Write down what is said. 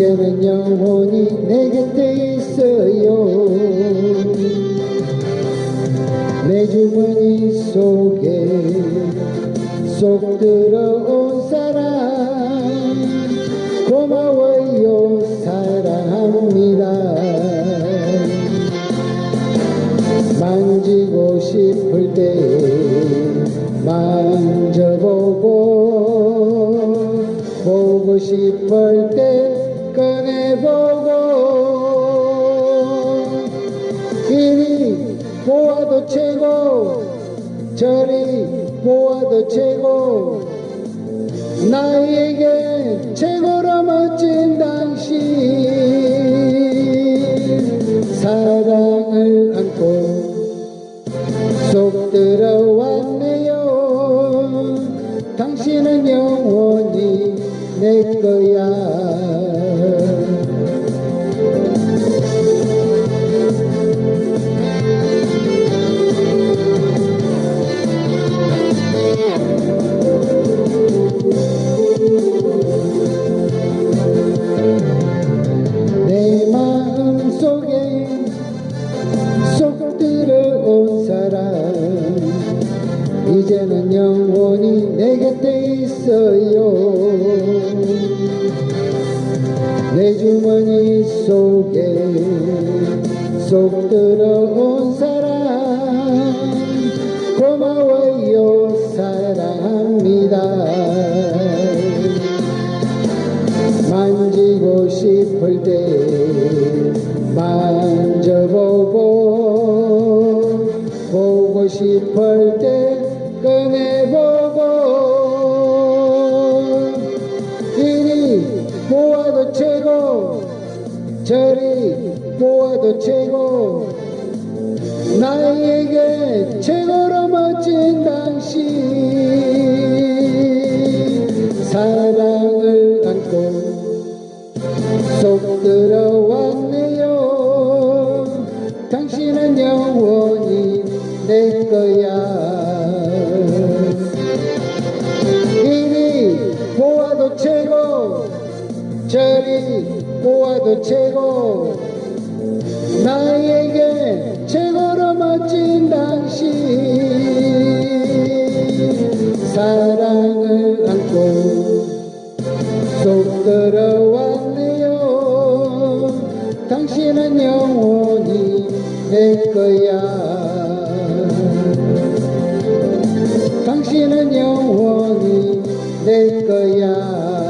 이제는 영혼이 내 곁에 있어요. 내 주머니 속에 속 들어온 사랑 고마워요 사랑합니다. 만지고 싶을 때 만져보고 보고 싶을 최고. 저리 보아도 최고. 나에게 최고로 멋진 당신. 사랑을 안고 쏙 들어왔네요. 당신은 영원 이제는 영원히 내 곁에 있어요. 내 주머니 속에 쏙 들어온 사람 고마워요 사랑합니다. 만지고 싶을 때 만져보고 보고 싶을 저리 보아도 최고. 나에게 최고로 멋진 당신. 사랑을 안고 쏙 들어왔네요. 당신은 영원히 내 거야. 이리 보아도 최고. 저리 보아도 최고. 나에게 최고로 멋진 당신. 사랑을 안고 쏙 들어왔네요. 당신은 영원히 내 거야. 당신은 영원히 내 거야